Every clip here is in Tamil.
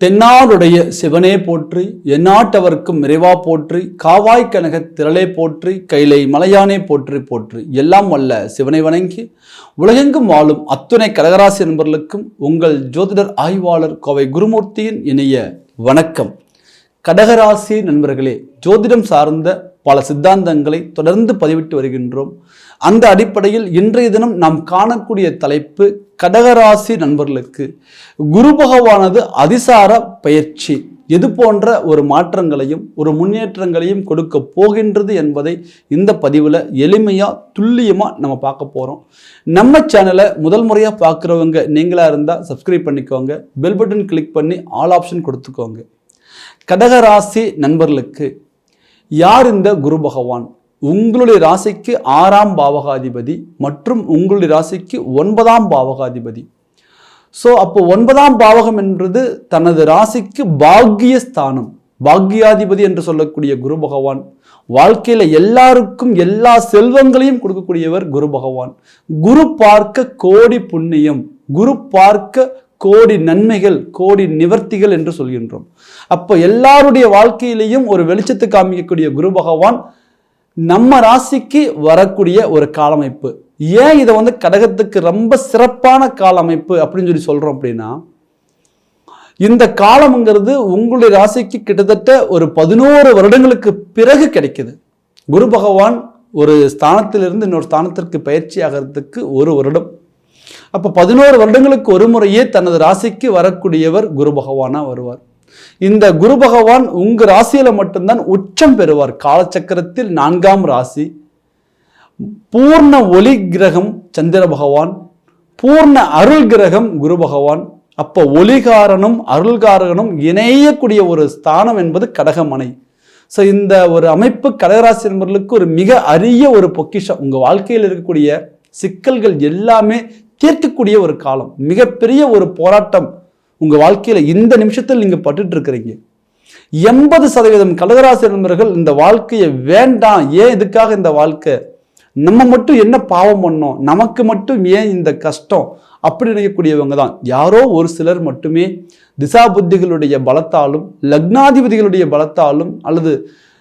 தென்னாடுடைய சிவனே போற்றி எந்நாட்டவர்க்கும் இறைவா போற்றி காவாய் கனக திரளே போற்றி கைலை மலையானே போற்றி போற்றி. எல்லாம் வல்ல சிவனை வணங்கி உலகெங்கும் வாழும் அத்துணை கடகராசி நண்பர்களுக்கும் உங்கள் ஜோதிடர் ஆய்வாளர் கோவை குருமூர்த்தியின் இணைய வணக்கம். கடகராசி நண்பர்களே ஜோதிடம் சார்ந்த பல சித்தாந்தங்களை தொடர்ந்து பதிவிட்டு வருகின்றோம். அந்த அடிப்படையில் இன்றைய தினம் நாம் காணக்கூடிய தலைப்பு கடகராசி நண்பர்களுக்கு. குரு பகவானது அதிசார பயிற்சி. எது போன்ற ஒரு மாற்றங்களையும் ஒரு முன்னேற்றங்களையும் கொடுக்க போகின்றது என்பதை இந்த பதிவில் எளிமையாக துல்லியமாக நம்ம பார்க்க போகிறோம் நம்ம சேனலை முதல் முறையாக பார்க்குறவங்க நீங்களாக இருந்தால் சப்ஸ்கிரைப் பண்ணிக்கோங்க. பெல் பட்டன் கிளிக் பண்ணி ஆல் ஆப்ஷன் கொடுத்துக்கோங்க. கடகராசி நண்பர்களுக்கு யார் இந்த குரு பகவான்? உங்களுடைய ராசிக்கு ஆறாம் பாவகாதிபதி மற்றும் உங்களுடைய ராசிக்கு ஒன்பதாம் பாவகாதிபதி. ஸோ அப்போ ஒன்பதாம் பாவகம் என்றது தனது ராசிக்கு பாக்கிய ஸ்தானம் பாக்கியாதிபதி என்று சொல்லக்கூடிய குரு பகவான். வாழ்க்கையில் எல்லாருக்கும் எல்லா செல்வங்களையும் கொடுக்கக்கூடியவர் குரு பகவான். குரு பார்க்க கோடி புண்ணியம். குரு பார்க்க கோடி நன்மைகள் கோடி நிவர்த்திகள் என்று சொல்கின்றோம். அப்போ எல்லாருடைய வாழ்க்கையிலையும் ஒரு வெளிச்சத்தை காமிக்கக்கூடிய குரு பகவான் நம்ம ராசிக்கு வரக்கூடிய ஒரு காலமைப்பு. ஏன் இதை வந்து கடகத்துக்கு ரொம்ப சிறப்பான காலமைப்பு அப்படின்னு சொல்லி சொல்கிறோம் அப்படின்னா இந்த காலம்ங்கிறது உங்களுடைய ராசிக்கு கிட்டத்தட்ட ஒரு பதினோரு வருடங்களுக்கு பிறகு கிடைக்குது. குரு பகவான் ஒரு ஸ்தானத்திலிருந்து இன்னொரு ஸ்தானத்திற்கு பயிற்சி ஆகிறதுக்கு ஒரு வருடம். அப்போ பதினோரு வருடங்களுக்கு ஒரு முறையே தனது ராசிக்கு வரக்கூடியவர் குரு பகவானாக வருவார். இந்த குரு பகவான் உங்க ராசியில மட்டும்தான் உச்சம் பெறுவார். காலச்சக்கரத்தில் நான்காம் ராசி. பூர்ண ஒளி கிரகம் சந்திர பகவான். பூர்ண அருள் கிரகம் குரு பகவான். அப்போ ஒளிகாரனும் அருள்காரனும் இணையக்கூடிய ஒரு ஸ்தானம் என்பது கடகமனை. ஸோ இந்த ஒரு அமைப்பு கடகராசி நண்பர்களுக்கு ஒரு மிக அரிய ஒரு பொக்கிஷம். உங்கள் வாழ்க்கையில் இருக்கக்கூடிய சிக்கல்கள் எல்லாமே தீர்க்கக்கூடிய ஒரு காலம் மிகப்பெரிய ஒரு போராட்டம் உங்கள் வாழ்க்கையில் இந்த நிமிஷத்தில் நீங்கள் பட்டுட்டு இருக்கிறீங்க எண்பது சதவீதம் கடகராசி நண்பர்கள் இந்த வாழ்க்கையை வேண்டாம் ஏன் இதுக்காக இந்த வாழ்க்கை? நம்ம மட்டும் என்ன பாவம் பண்ணோம்? நமக்கு மட்டும் ஏன் இந்த கஷ்டம்? அப்படி நினைக்கக்கூடியவங்க தான். யாரோ ஒரு சிலர் மட்டுமே திசா புத்திகளுடைய பலத்தாலும் லக்னாதிபதிகளுடைய பலத்தாலும் அல்லது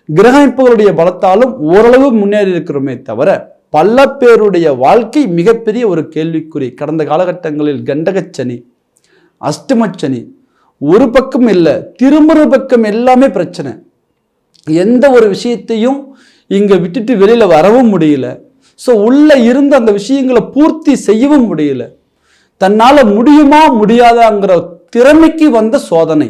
கிரகமைப்புகளுடைய பலத்தாலும் ஓரளவு முன்னேறி இருக்கிறோமே தவிர பல பேருடைய வாழ்க்கை மிகப்பெரிய ஒரு கேள்விக்குறி. கடந்த காலகட்டங்களில் கண்டகச்சனி அஷ்டமச்சனி ஒரு பக்கம் இல்லை திருமறு பக்கம் எல்லாமே பிரச்சனை. எந்த ஒரு விஷயத்தையும் இங்கே விட்டுட்டு வெளியில் வரவும் முடியல. ஸோ உள்ளே இருந்து அந்த விஷயங்களை பூர்த்தி செய்யவும் முடியல. தன்னால் முடியுமா முடியாதாங்கிற திறமைக்கு வந்த சோதனை.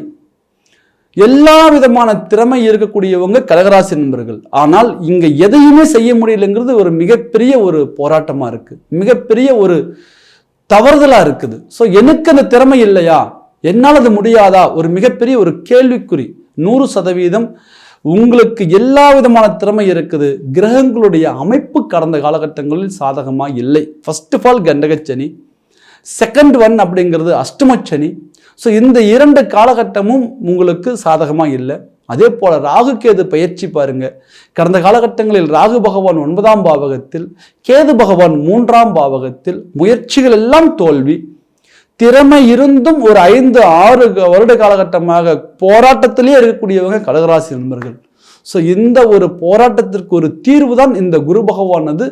எல்லா விதமான திறமை இருக்கக்கூடியவங்க கடகராசி நண்பர்கள். ஆனால் இங்க எதையுமே செய்ய முடியலங்கிறது ஒரு மிகப்பெரிய ஒரு போராட்டமா இருக்கு. மிகப்பெரிய ஒரு தவறுதலா இருக்குது. ஸோ எனக்கு அந்த திறமை இல்லையா? என்னால் அது முடியாதா? ஒரு மிகப்பெரிய ஒரு கேள்விக்குறி. நூறு சதவீதம் உங்களுக்கு எல்லா விதமான திறமை இருக்குது. கிரகங்களுடைய அமைப்பு கடந்த காலகட்டங்களில் சாதகமாக இல்லை. ஃபர்ஸ்ட் ஆஃப் ஆல் கண்டகச்சனி. செகண்ட் ஒன் அப்படிங்கிறது அஷ்டமச்சனி ஸோ இந்த இரண்டு காலகட்டமும் உங்களுக்கு சாதகமாக இல்லை. அதே போல் ராகு கேது பயிற்சி பாருங்க. கடந்த காலகட்டங்களில் ராகு பகவான் ஒன்பதாம் பாவகத்தில் கேது பகவான் மூன்றாம் பாவகத்தில் முயற்சிகள் எல்லாம் தோல்வி. திறமை இருந்தும் ஒரு ஐந்து ஆறு வருட காலகட்டமாக போராட்டத்திலேயே இருக்கக்கூடியவங்க கடகராசி நண்பர்கள். ஸோ இந்த ஒரு போராட்டத்திற்கு ஒரு தீர்வு தான் இந்த குரு பகவானது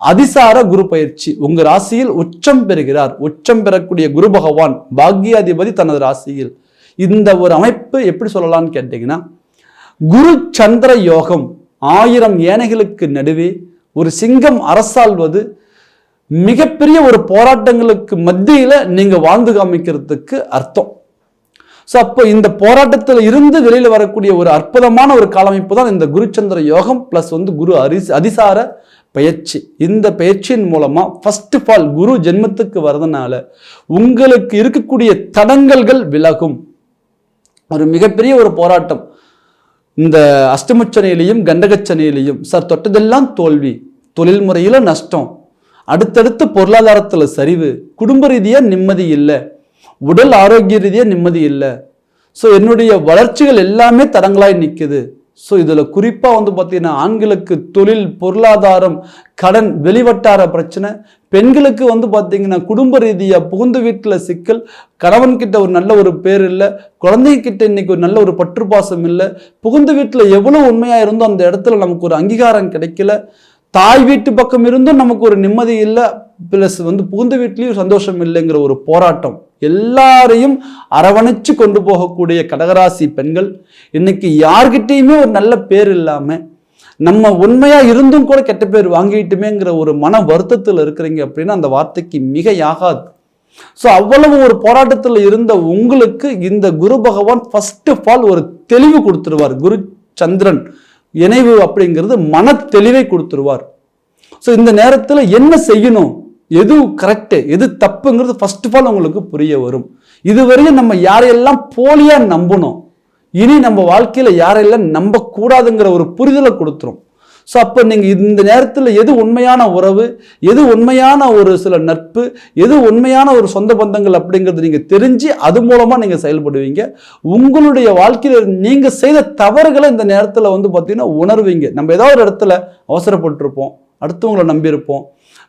அதிசார குரு பயிற்சி. உங்கள் ராசியில் உச்சம் பெறுகிறார். உச்சம் பெறக்கூடிய குரு பகவான் பாக்யாதிபதி தனது ராசியில். இந்த ஒரு அமைப்பு எப்படி சொல்லலாம்னு கேட்டிங்கன்னா குரு சந்திர யோகம் ஆயிரம் ஏனைகளுக்கு நடுவே ஒரு சிங்கம் அரசாள்வது மிகப்பெரிய ஒரு போராட்டங்களுக்கு மத்தியில் நீங்கள் வாழ்ந்து காமிக்கிறதுக்கு அர்த்தம். ஸோ அப்போ இந்த போராட்டத்தில் இருந்து வெளியில் வரக்கூடிய ஒரு அற்புதமான ஒரு காலமைப்பு தான் இந்த குருச்சந்திர யோகம் ப்ளஸ் வந்து குரு அரிசி அதிசார பயிற்சி. இந்த பயிற்சியின் மூலமாக ஃபர்ஸ்ட் ஆஃப் ஆல் குரு ஜென்மத்துக்கு வரதுனால உங்களுக்கு இருக்கக்கூடிய தடங்கல்கள் விலகும். ஒரு மிகப்பெரிய ஒரு போராட்டம். இந்த அஷ்டமச்சனையிலையும் கண்டகச்சனையிலையும் சார் தொட்டதெல்லாம் தோல்வி தொழில் முறையில் நஷ்டம் அடுத்தடுத்து பொருளாதாரத்தில் சரிவு குடும்ப ரீதியாக நிம்மதி இல்லை உடல் ஆரோக்கிய ரீதியாக நிம்மதி இல்லை. ஸோ என்னுடைய வளர்ச்சிகள் எல்லாமே தடங்களாய் நிற்குது ஸோ இதில் குறிப்பாக வந்து பார்த்திங்கன்னா ஆண்களுக்கு தொழில் பொருளாதாரம் கடன் வெளிவட்டார பிரச்சனை பெண்களுக்கு வந்து பார்த்தீங்கன்னா குடும்ப ரீதியாக புகுந்த வீட்டில் சிக்கல் கணவன்கிட்ட ஒரு நல்ல ஒரு பேர் இல்லை குழந்தைகிட்ட இன்னைக்கு ஒரு நல்ல ஒரு பற்றுப்பாசம் இல்லை புகுந்த வீட்டில் எவ்வளோ உண்மையாக இருந்தோ அந்த இடத்துல நமக்கு ஒரு அங்கீகாரம் கிடைக்கல தாய் வீட்டு பக்கம் இருந்தும் நமக்கு ஒரு நிம்மதி இல்லை ப்ளஸ் வந்து புகுந்த வீட்லேயும் சந்தோஷம் இல்லைங்கிற ஒரு போராட்டம். எல்லாரையும் அரவணைச்சு கொண்டு போகக்கூடிய கடகராசி பெண்கள் இன்னைக்கு யார்கிட்டயுமே ஒரு நல்ல பேர் இல்லாம நம்ம உண்மையா இருந்தும் கூட கெட்ட பேர் வாங்கிட்டுமேங்கிற ஒரு மன வருத்தத்தில் இருக்கிறீங்க அப்படின்னா அந்த வார்த்தைக்கு மிக யாகாது ஸோ அவ்வளவு ஒரு போராட்டத்தில் இருந்த உங்களுக்கு இந்த குரு பகவான் ஃபர்ஸ்ட் ஆஃப் ஆல் ஒரு தெளிவு கொடுத்துருவார். குரு சந்திரன் இணைவு அப்படிங்கிறது மன தெளிவை கொடுத்துருவார். ஸோ இந்த நேரத்தில் என்ன செய்யணும்? எது கரெக்டு எது தப்புங்கிறது ஃபர்ஸ்ட் ஆஃப் ஆல் உங்களுக்கு புரிய வரும். இதுவரையும் நம்ம யாரையெல்லாம் போலியா நம்பணும் இனி நம்ம வாழ்க்கையில் யாரையெல்லாம் நம்பக்கூடாதுங்கிற ஒரு புரிதலை கொடுத்துரும். ஸோ அப்போ நீங்கள் இந்த நேரத்தில் எது உண்மையான உறவு எது உண்மையான ஒரு சில நட்பு எது உண்மையான ஒரு சொந்த பந்தங்கள் அப்படிங்கிறது நீங்கள் தெரிஞ்சு அது மூலமாக நீங்கள் செயல்படுவீங்க. உங்களுடைய வாழ்க்கையில் நீங்கள் செய்த தவறுகளை இந்த நேரத்தில் வந்து பார்த்தீங்கன்னா உணர்வீங்க. நம்ம ஏதோ ஒரு இடத்துல அவசரப்பட்டிருப்போம். அடுத்தவங்களை நம்பியிருப்போம்.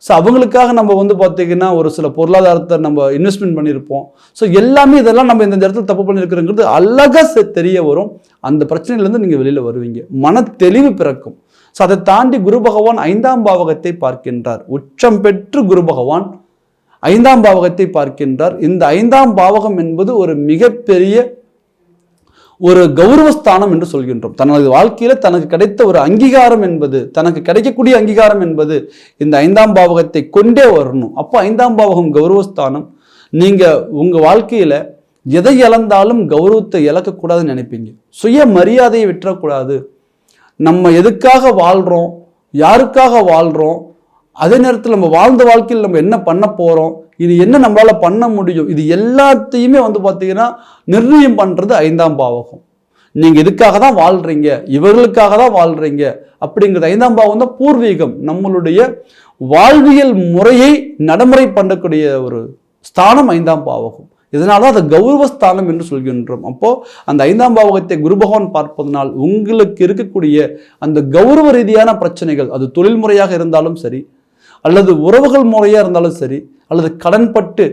ஸோ அவங்களுக்காக நம்ம வந்து பார்த்தீங்கன்னா ஒரு சில பொருளாதாரத்தை நம்ம இன்வெஸ்ட்மெண்ட் பண்ணியிருப்போம். ஸோ எல்லாமே இதெல்லாம் நம்ம இந்த இடத்துல தப்பு பண்ணியிருக்கிறோங்கிறது அழகாக தெரிய வரும். அந்த பிரச்சனையிலேருந்து நீங்கள் வெளியில் வருவீங்க. மன தெளிவு பிறக்கும். ஸோ அதை தாண்டி குரு பகவான் ஐந்தாம் பாவகத்தை பார்க்கின்றார். உச்சம் பெற்று குரு பகவான் ஐந்தாம் பாவகத்தை பார்க்கின்றார். இந்த ஐந்தாம் பாவகம் என்பது ஒரு மிகப்பெரிய ஒரு கௌரவஸ்தானம் என்று சொல்கின்றோம். தனது வாழ்க்கையில் தனக்கு கிடைத்த ஒரு அங்கீகாரம் என்பது தனக்கு கிடைக்கக்கூடிய அங்கீகாரம் என்பது இந்த ஐந்தாம் பாவகத்தை கொண்டே வரணும். அப்போ ஐந்தாம் பாவகம் கௌரவஸ்தானம். நீங்கள் உங்கள் வாழ்க்கையில் எதை இழந்தாலும் கௌரவத்தை இழக்கக்கூடாதுன்னு நினைப்பீங்க. சுய மரியாதையை விட்டுறக்கூடாது. நம்ம எதுக்காக வாழ்கிறோம் யாருக்காக வாழ்கிறோம் அதே நேரத்தில் நம்ம வாழ்ந்த வாழ்க்கையில் நம்ம என்ன பண்ண போகிறோம் இது என்ன நம்மளால் பண்ண முடியும்? இது எல்லாத்தையுமே வந்து பார்த்தீங்கன்னா நிர்ணயம் பண்ணுறது ஐந்தாம் பாவகம். நீங்கள் இதுக்காக தான் வாழ்கிறீங்க இவர்களுக்காக தான் வாழ்கிறீங்க அப்படிங்கிறது ஐந்தாம் பாவம் தான் பூர்வீகம். நம்மளுடைய வாழ்வியல் முறையை நடைமுறை பண்ணக்கூடிய ஒரு ஸ்தானம் ஐந்தாம் பாவகம். இதனால அது கௌரவ ஸ்தானம் என்று சொல்கின்றோம். அப்போ அந்த ஐந்தாம் பாவகத்தை குரு பகவான் பார்ப்பதனால் உங்களுக்கு இருக்கக்கூடிய அந்த கௌரவ ரீதியான பிரச்சனைகள் அது தொழில் முறையாக இருந்தாலும் சரி அல்லது உறவுகள் முறையாக இருந்தாலும் சரி அல்லது கடன்பட்டு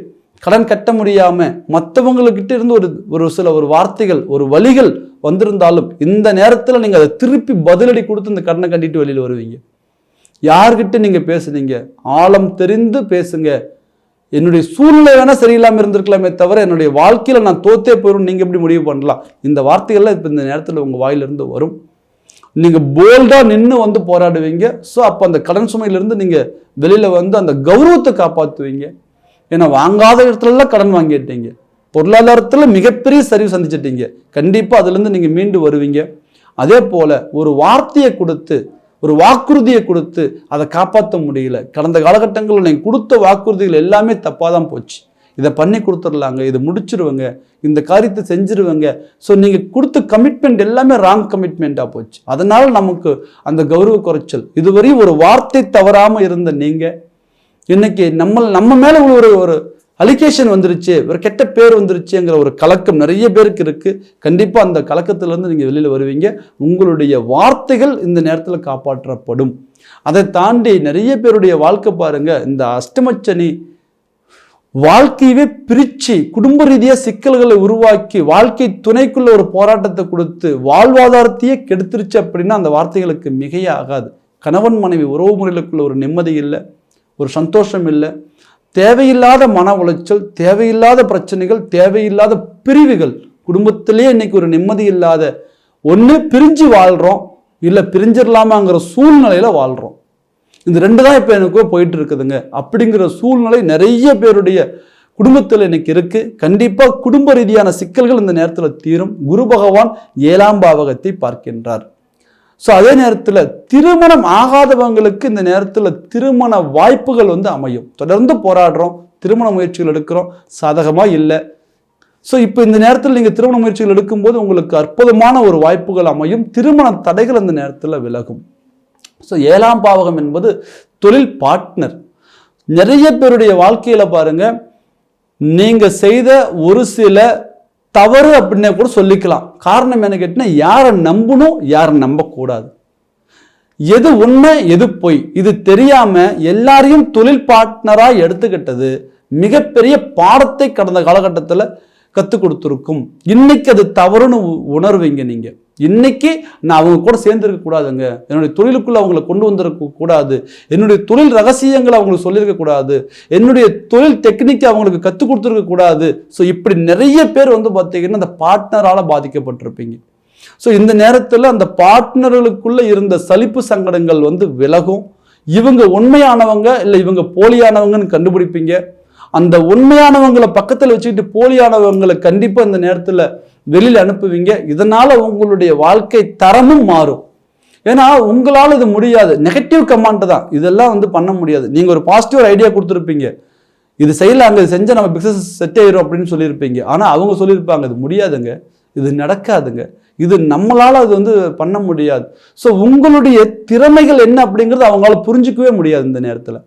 கடன் கட்ட முடியாமல் மற்றவங்கக்கிட்ட இருந்து ஒரு ஒரு சில ஒரு வார்த்தைகள் ஒரு வழிகள் வந்திருந்தாலும் இந்த நேரத்தில் நீங்கள் அதை திருப்பி பதிலடி கொடுத்து இந்த கடனை கட்டிட்டு வெளியில் வருவீங்க. யார்கிட்ட நீங்கள் பேசுனீங்க? ஆழம் தெரிந்து பேசுங்க. என்னுடைய சூழ்நிலை வேணா சரியில்லாமல் இருந்திருக்கலாமே தவிர என்னுடைய வாழ்க்கையில் நான் தோத்தே போயிடும் நீங்கள் எப்படி முடிவு பண்ணலாம்? இந்த வார்த்தைகள்லாம் இப்போ இந்த நேரத்தில் உங்கள் வாயிலிருந்து வரும். நீங்கள் போல்டாக நின்று வந்து போராடுவீங்க. ஸோ அப்போ அந்த கடன் சுமையிலேருந்து நீங்கள் வெளியில் வந்து அந்த கௌரவத்தை காப்பாற்றுவீங்க ஏன்னா வாங்காத இடத்துலலாம் கடன் வாங்கிட்டீங்க. பொருளாதாரத்தில் மிகப்பெரிய சரிவு சந்திச்சிட்டீங்க. கண்டிப்பாக அதுலேருந்து நீங்கள் மீண்டு வருவீங்க. அதே போல் ஒரு வார்த்தையை கொடுத்து ஒரு வாக்குறுதியை கொடுத்து அதை காப்பாற்ற முடியல. கடந்த காலகட்டங்களில் நீங்கள் கொடுத்த வாக்குறுதிகள் எல்லாமே தப்பாக தான் போச்சு. இதை பண்ணி கொடுத்துடலாங்க இதை முடிச்சிருவங்க இந்த காரியத்தை செஞ்சிருவங்க. ஸோ நீங்கள் கொடுத்த கமிட்மெண்ட் எல்லாமே ராங் கமிட்மெண்ட்டாக போச்சு. அதனால் நமக்கு அந்த கௌரவ குறைச்சல். இதுவரையும் ஒரு வார்த்தை தவறாமல் இருந்த நீங்கள் இன்னைக்கு நம்ம நம்ம மேலே ஒரு ஒரு அலிகேஷன் வந்துருச்சு ஒரு கெட்ட பேர் வந்துருச்சுங்கிற ஒரு கலக்கம் நிறைய பேருக்கு இருக்குது கண்டிப்பாக அந்த கலக்கத்திலிருந்து நீங்கள் வெளியில் வருவீங்க. உங்களுடைய வார்த்தைகள் இந்த நேரத்தில் காப்பாற்றப்படும். அதை தாண்டி நிறைய பேருடைய வாழ்க்கை பாருங்கள் இந்த அஷ்டமச்சனி வாழ்க்கையவே பிரிச்சு குடும்ப ரீதியாக சிக்கல்களை உருவாக்கி வாழ்க்கை துணைக்குள்ள ஒரு போராட்டத்தை கொடுத்து வாழ்வாதாரத்தையே கெடுத்துருச்சு அப்படின்னா அந்த வார்த்தைகளுக்கு மிகையே ஆகாது. கணவன் மனைவி உறவு முறைகளுக்குள்ள ஒரு நிம்மதி இல்லை ஒரு சந்தோஷம் இல்லை. தேவையில்லாத மன உளைச்சல் தேவையில்லாத பிரச்சனைகள் தேவையில்லாத பிரிவுகள். குடும்பத்திலேயே இன்னைக்கு ஒரு நிம்மதி இல்லாத ஒன்று பிரிஞ்சு வாழ்கிறோம் இல்லை பிரிஞ்சிடலாமாங்கிற சூழ்நிலையில் வாழ்கிறோம் இந்த ரெண்டு தான் இப்போ எனக்கோ போயிட்டு இருக்குதுங்க அப்படிங்கிற சூழ்நிலை நிறைய பேருடைய குடும்பத்தில் இன்னைக்கு இருக்குது கண்டிப்பாக குடும்ப ரீதியான சிக்கல்கள் இந்த நேரத்தில் தீரும். குரு பகவான் ஏழாம் பாவகத்தை பார்க்கின்றார். ஸோ அதே நேரத்தில் திருமணம் ஆகாதவங்களுக்கு இந்த நேரத்தில் திருமண வாய்ப்புகள் வந்து அமையும். தொடர்ந்து போராடுறோம் திருமண முயற்சிகள் எடுக்கிறோம் சாதகமாக இல்லை. ஸோ இப்போ இந்த நேரத்தில் நீங்கள் திருமண முயற்சிகள் எடுக்கும்போது உங்களுக்கு அற்புதமான ஒரு வாய்ப்புகள் அமையும். திருமண தடைகள் அந்த நேரத்தில் விலகும். ஸோ ஏழாம் பாவகம் என்பது தொழில் பார்ட்னர் நிறைய பேருடைய வாழ்க்கையில் பாருங்க நீங்க செய்த ஒரு சில தவறு அப்படின்னே கூட சொல்லிக்கலாம். காரணம் என்ன கேட்டீங்கன்னா யாரை நம்பணும் யாரை நம்பக்கூடாது. எது உண்மை எது பொய். இது தெரியாம எல்லாரையும் தொழில் பார்ட்னராக எடுத்துக்கிட்டது. மிகப்பெரிய பாடத்தை கடந்த காலகட்டத்தில் கற்றுக் கொடுத்துருக்கும். இன்னைக்கு அது தவறுன்னு உணர்வீங்க நீங்க. இன்னைக்கு நான் அவங்க கூட சேர்ந்துருக்க கூடாதுங்க. என்னுடைய தொழிலுக்குள்ள அவங்களை கொண்டு வந்திருக்க கூடாது. என்னுடைய தொழில் ரகசியங்களை அவங்களுக்கு சொல்லியிருக்க கூடாது. என்னுடைய தொழில் டெக்னிக்கை அவங்களுக்கு கற்றுக் கொடுத்துருக்க கூடாது. ஸோ இப்படி நிறைய பேர் வந்து பார்த்தீங்கன்னா அந்த பார்ட்னரால பாதிக்கப்பட்டிருப்பீங்க. ஸோ இந்த நேரத்தில் அந்த பார்ட்னர்களுக்குள்ள இருந்த சலிப்பு சங்கடங்கள் வந்து விலகும். இவங்க உண்மையானவங்க இல்லை இவங்க போலியானவங்கன்னு கண்டுபிடிப்பீங்க. அந்த உண்மையானவங்களை பக்கத்தில் வச்சுக்கிட்டு போலியானவங்களை கண்டிப்பாக இந்த நேரத்தில் வெளியில் அனுப்புவீங்க. இதனால் உங்களுடைய வாழ்க்கை தரமும் மாறும். ஏன்னா உங்களால் இது முடியாது. நெகட்டிவ் கமாண்ட் தான். இதெல்லாம் வந்து பண்ண முடியாது. நீங்கள் ஒரு பாசிட்டிவ் ஐடியா கொடுத்துருப்பீங்க. இது செய்யலாங்க இது செஞ்சால் நம்ம பிஸ்னஸ் செட் ஆயிரும் அப்படின்னு சொல்லியிருப்பீங்க. ஆனால் அவங்க சொல்லியிருப்பாங்க இது முடியாதுங்க. இது நடக்காதுங்க. இது நம்மளால் அது வந்து பண்ண முடியாது. ஸோ உங்களுடைய திறமைகள் என்ன அப்படிங்கிறது அவங்களால புரிஞ்சுக்கவே முடியாது இந்த நேரத்தில்.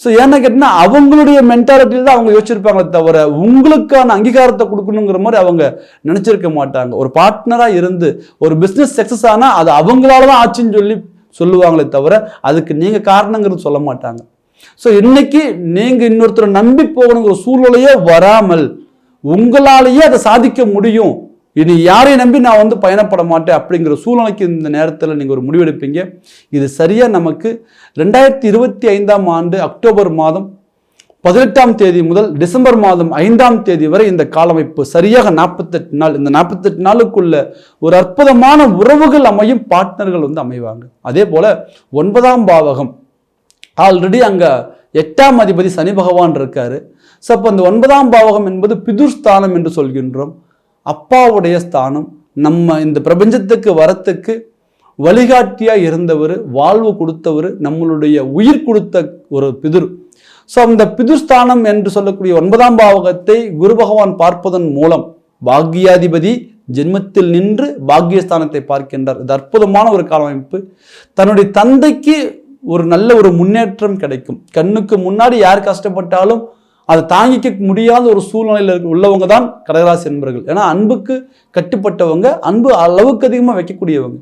ஸோ ஏன்னா கேட்டிங்கன்னா அவங்களுடைய மென்டாலிட்டியில் தான் அவங்க யோசிச்சிருப்பாங்களே தவிர உங்களுக்கான அங்கீகாரத்தை கொடுக்கணுங்கிற மாதிரி அவங்க நினச்சிருக்க மாட்டாங்க. ஒரு பார்ட்னராக இருந்து ஒரு பிஸ்னஸ் சக்ஸஸ் ஆனால் அது அவங்களால தான் ஆச்சுன்னு சொல்லி சொல்லுவாங்களே தவிர அதுக்கு நீங்கள் காரணங்கிறது சொல்ல மாட்டாங்க. ஸோ இன்னைக்கு நீங்கள் இன்னொருத்தரை நம்பி போகணுங்கிற சூழ்நிலையே வராமல் உங்களாலேயே அதை சாதிக்க முடியும் இனி யாரையும் நம்பி நான் வந்து பயணப்பட மாட்டேன் அப்படிங்கிற சூழ்நிலைக்கு இந்த நேரத்தில் நீங்கள் ஒரு முடிவெடுப்பீங்க. இது சரியாக நமக்கு ரெண்டாயிரத்தி இருபத்தி ஐந்தாம் ஆண்டு அக்டோபர் மாதம் பதினெட்டாம் தேதி முதல் டிசம்பர் மாதம் ஐந்தாம் தேதி வரை இந்த காலமைப்பு சரியாக நாற்பத்தெட்டு நாள் இந்த நாற்பத்தெட்டு நாளுக்குள்ள ஒரு அற்புதமான உறவுகள் அமையும் பார்ட்னர்கள் வந்து அமைவாங்க. அதே போல ஒன்பதாம் பாவகம் ஆல்ரெடி அங்கே எட்டாம் அதிபதி சனி பகவான் இருக்காரு. ஸோ அப்போ அந்த ஒன்பதாம் பாவகம் என்பது பிதுர்ஸ்தானம் என்று சொல்கின்றோம். அப்பாவுடைய ஸ்தானம் நம்ம இந்த பிரபஞ்சத்துக்கு வரத்துக்கு வழிகாட்டியாக இருந்தவர் வாழ்வு கொடுத்தவர் நம்மளுடைய உயிர் கொடுத்த ஒரு பிதுர். ஸோ அந்த பிதுர்ஸ்தானம் என்று சொல்லக்கூடிய ஒன்பதாம் பாவகத்தை குரு பகவான் பார்ப்பதன் மூலம் பாக்யாதிபதி ஜென்மத்தில் நின்று பாக்யஸ்தானத்தை பார்க்கின்றார். இது அற்புதமான ஒரு காலமைப்பு. தன்னுடைய தந்தைக்கு ஒரு நல்ல ஒரு முன்னேற்றம் கிடைக்கும். கண்ணுக்கு முன்னாடி யார் கஷ்டப்பட்டாலும் அதை தாங்கிக்க முடியாத ஒரு சூழ்நிலையில் இருக்க- உள்ளவங்க தான் கடகராசி என்பர்கள். ஏன்னா அன்புக்கு கட்டுப்பட்டவங்க அன்பு அளவுக்கு அதிகமாக வைக்கக்கூடியவங்க.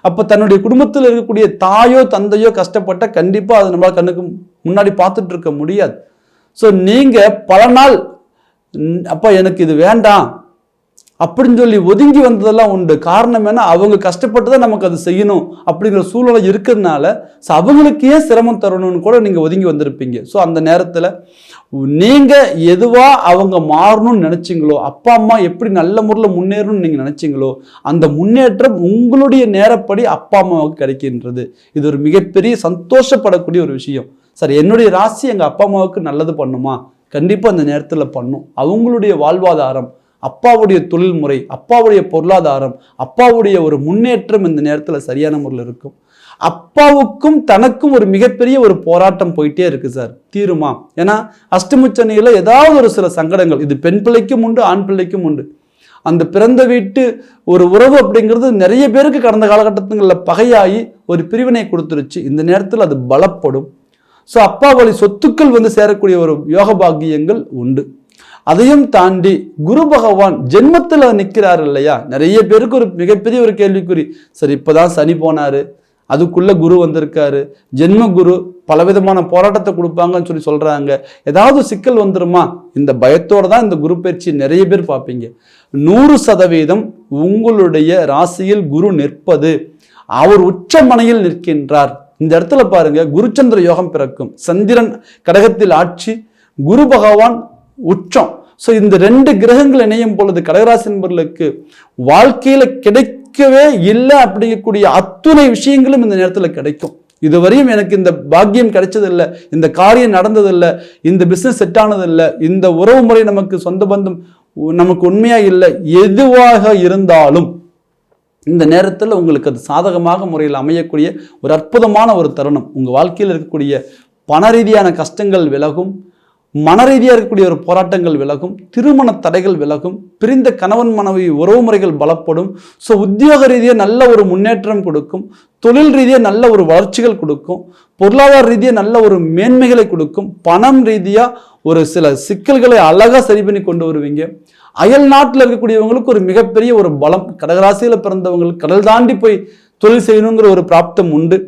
அப்போ தன்னுடைய குடும்பத்தில் இருக்கக்கூடிய தாயோ தந்தையோ கஷ்டப்பட்ட கண்டிப்பாக அது நம்மளால் கண்ணுக்கு முன்னாடி பார்த்துட்டு இருக்க முடியாது. ஸோ நீங்கள் பல நாள் அப்போ அப்பா எனக்கு இது வேண்டாம். அப்படின்னு சொல்லி ஒதுங்கி வந்ததெல்லாம் உண்டு. காரணம் என்ன? அவங்க கஷ்டப்பட்டு தான் நமக்கு அது செய்யணும் அப்படிங்கிற சூழ்நிலை இருக்கிறதுனால ஸோ அவங்களுக்கு ஏன் சிரமம் தரணும்னு கூட நீங்கள் ஒதுங்கி வந்திருப்பீங்க. ஸோ அந்த நேரத்தில் நீங்கள் எதுவாக அவங்க மாறணும்னு நினச்சிங்களோ அப்பா அம்மா எப்படி நல்ல முறையில் முன்னேறணும்னு நீங்கள் நினச்சிங்களோ அந்த முன்னேற்றம் உங்களுடைய நேரப்படி அப்பா அம்மாவுக்கு கிடைக்கின்றது. இது ஒரு மிகப்பெரிய சந்தோஷப்படக்கூடிய ஒரு விஷயம். சார் என்னுடைய ராசி எங்கள் அப்பா அம்மாவுக்கு நல்லது பண்ணுமா? கண்டிப்பாக அந்த நேரத்தில் பண்ணும். அவங்களுடைய வாழ்வாதாரம் அப்பாவுடைய தொழில் முறை அப்பாவுடைய பொருளாதாரம் அப்பாவுடைய ஒரு முன்னேற்றம் இந்த நேரத்தில் சரியான முறையில் இருக்கும். அப்பாவுக்கும் தனக்கும் ஒரு மிகப்பெரிய ஒரு போராட்டம் போயிட்டே இருக்கு சார். தீருமா? ஏன்னா அஷ்டமுச்சனையில் ஏதாவது ஒரு சில சங்கடங்கள் இது பெண் பிள்ளைக்கும் உண்டு ஆண் பிள்ளைக்கும் உண்டு. அந்த பிறந்த வீட்டு ஒரு உறவு அப்படிங்கிறது நிறைய பேருக்கு கடந்த காலகட்டங்களில் பகையாகி ஒரு பிரிவினை கொடுத்துருச்சு. இந்த நேரத்தில் அது பலப்படும். ஸோ அப்பா வழி சொத்துக்கள் வந்து சேரக்கூடிய ஒரு யோக பாக்கியங்கள் உண்டு. அதையும் தாண்டி குரு பகவான் ஜென்மத்தில் நிற்கிறார் இல்லையா? நிறைய பேருக்கு ஒரு மிகப்பெரிய ஒரு கேள்விக்குறி. சரி இப்போதான் சனி போனாரு. அதுக்குள்ளே குரு வந்திருக்காரு. ஜென்ம குரு பலவிதமான போராட்டத்தை கொடுப்பாங்கன்னு சொல்லி சொல்கிறாங்க ஏதாவது சிக்கல் வந்துருமா? இந்த பயத்தோடு தான் இந்த குரு பயிற்சி நிறைய பேர் பார்ப்பீங்க. நூறு சதவீதம் உங்களுடைய ராசியில் குரு நிற்பது. அவர் உச்சமனையில் நிற்கின்றார். இந்த இடத்துல பாருங்க குருச்சந்திர யோகம் பிறக்கும். சந்திரன் கடகத்தில் ஆட்சி. குரு பகவான் உச்சம். ஸோ இந்த ரெண்டு கிரகங்கள் இணையும் பொழுது கடகராசி நண்பர்களுக்கு வாழ்க்கையில் கிடைக்கவே இல்லை அப்படிங்கக்கூடிய அத்துணை விஷயங்களும் இந்த நேரத்தில் கிடைக்கும். இதுவரையும் எனக்கு இந்த பாக்கியம் கிடைச்சதில்லை இந்த காரியம் நடந்ததில்லை இந்த பிஸ்னஸ் செட் ஆனதில்லை இந்த உறவு முறை நமக்கு சொந்த பந்தம் உ- நமக்கு உண்மையாக இல்லை எதுவாக இருந்தாலும் இந்த நேரத்தில் உங்களுக்கு அது சாதகமாக முறையில் அமையக்கூடிய ஒரு அற்புதமான ஒரு தருணம். உங்கள் வாழ்க்கையில் இருக்கக்கூடிய பண ரீதியான கஷ்டங்கள் விலகும் மன ரீதியாக இருக்கக்கூடிய ஒரு போராட்டங்கள் விலகும் திருமண தடைகள் விலகும் பிரிந்த கணவன் மனைவி உறவுமுறைகள் பலப்படும். ஸோ உத்தியோக ரீதியாக நல்ல ஒரு முன்னேற்றம் கொடுக்கும். தொழில் ரீதியாக நல்ல ஒரு வளர்ச்சிகள் கொடுக்கும். பொருளாதார ரீதியாக நல்ல ஒரு மேன்மைகளை கொடுக்கும். பணம் ரீதியாக ஒரு சில சிக்கல்களை அழகாக சரி பண்ணி கொண்டு வருவீங்க. அயல் நாட்டில் இருக்கக்கூடியவங்களுக்கு ஒரு மிகப்பெரிய ஒரு பலம். கடகராசியில் பிறந்தவங்களுக்கு கடல் தாண்டி போய் தொழில் செய்யணுங்கிற ஒரு பிராப்தம் உண்டு.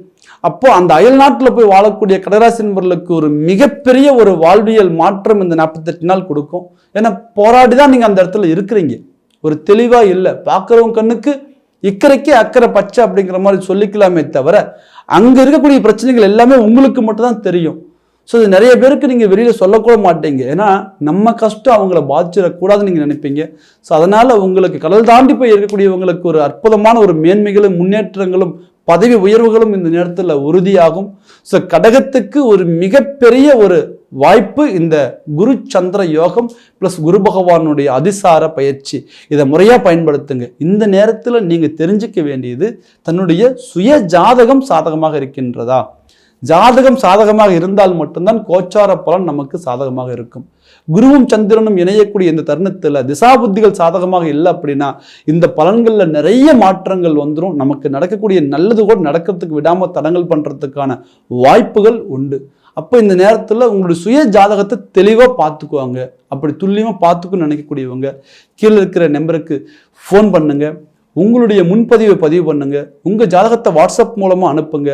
அப்போ அந்த அயல் நாட்டில் போய் வாழக்கூடிய கடகராசி நண்பர்களுக்கு ஒரு மிகப்பெரிய ஒரு வாழ்வியல் மாற்றம் இந்த நாற்பத்தெட்டு நாள் கொடுக்கும். ஏன்னா போராடி தான் நீங்கள் அந்த இடத்துல இருக்கிறீங்க. ஒரு தெளிவாக இல்லை. பார்க்குறவங்க கண்ணுக்கு இக்கரைக்கே அக்கறை பச்சை அப்படிங்கிற மாதிரி சொல்லிக்கலாமே தவிர அங்கே இருக்கக்கூடிய பிரச்சனைகள் எல்லாமே உங்களுக்கு மட்டும் தான் தெரியும். ஸோ இது நிறைய பேருக்கு நீங்கள் வெளியில் சொல்லக்கூட மாட்டீங்க. ஏன்னா நம்ம கஷ்டம் அவங்கள பாதிச்சிடக்கூடாதுன்னு நீங்கள் நினைப்பீங்க. ஸோ அதனால் உங்களுக்கு கடல் தாண்டி போய் இருக்கக்கூடியவங்களுக்கு ஒரு அற்புதமான ஒரு மேன்மைகளும் முன்னேற்றங்களும் பதவி உயர்வுகளும் இந்த நேரத்தில் உறுதியாகும். ஸோ கடகத்துக்கு ஒரு மிகப்பெரிய ஒரு வாய்ப்பு இந்த குரு சந்திர யோகம் ப்ளஸ் குரு பகவானுடைய அதிசார பயிற்சி. இதை முறையாக பயன்படுத்துங்க. இந்த நேரத்தில் நீங்கள் தெரிஞ்சுக்க வேண்டியது தன்னுடைய சுய ஜாதகம் சாதகமாக இருக்கின்றதா? ஜாதகம் சாதகமாக இருந்தால் மட்டும்தான் கோச்சார பலன் நமக்கு சாதகமாக இருக்கும். குருவும் சந்திரனும் இணையக்கூடிய இந்த தருணத்தில் திசாபுத்திகள் சாதகமாக இல்லை அப்படின்னா இந்த பலன்களில் நிறைய மாற்றங்கள் வந்துடும் நமக்கு நடக்கக்கூடிய நல்லது கூட நடக்கிறதுக்கு விடாமல் தடங்கள் பண்ணுறதுக்கான வாய்ப்புகள் உண்டு. அப்போ இந்த நேரத்தில் உங்களுடைய சுய ஜாதகத்தை தெளிவாக பார்த்துக்குவாங்க. அப்படி துல்லியமாக பார்த்துக்குன்னு நினைக்கக்கூடியவங்க கீழே இருக்கிற நம்பருக்கு ஃபோன் பண்ணுங்கள் உங்களுடைய முன்பதிவை பதிவு பண்ணுங்க. உங்க ஜாதகத்தை வாட்ஸ்அப் மூலமா அனுப்புங்க.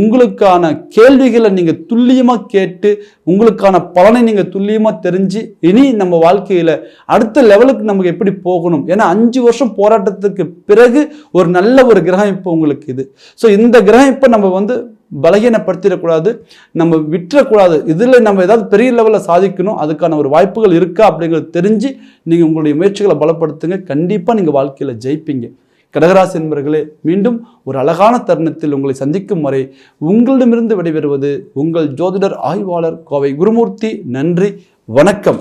உங்களுக்கான கேள்விகளை நீங்க துல்லியமா கேட்டு உங்களுக்கான பலனை நீங்க துல்லியமா தெரிஞ்சு இனி நம்ம வாழ்க்கையில அடுத்த லெவலுக்கு நமக்கு எப்படி போகணும்? ஏன்னா அஞ்சு வருஷம் போராட்டத்துக்கு பிறகு ஒரு நல்ல ஒரு கிரகம் இப்போ உங்களுக்கு இது. ஸோ இந்த கிரகம் இப்போ நம்ம வந்து பலகீனப்படுத்திடக்கூடாது. நம்ம விட்டுறக்கூடாது. இதில் நம்ம ஏதாவது பெரிய லெவலில் சாதிக்கணும். அதுக்கான ஒரு வாய்ப்புகள் இருக்கா அப்படிங்கிறது தெரிஞ்சு நீங்கள் உங்களுடைய முயற்சிகளை பலப்படுத்துங்க. கண்டிப்பாக நீங்கள் வாழ்க்கையில் ஜெயிப்பீங்க. கடகராசி என்பர்களே மீண்டும் ஒரு அழகான தருணத்தில் உங்களை சந்திக்கும் வரை உங்களிடமிருந்து விடைபெறுவது உங்கள் ஜோதிடர் ஆய்வாளர் கோவை குருமூர்த்தி. நன்றி வணக்கம்.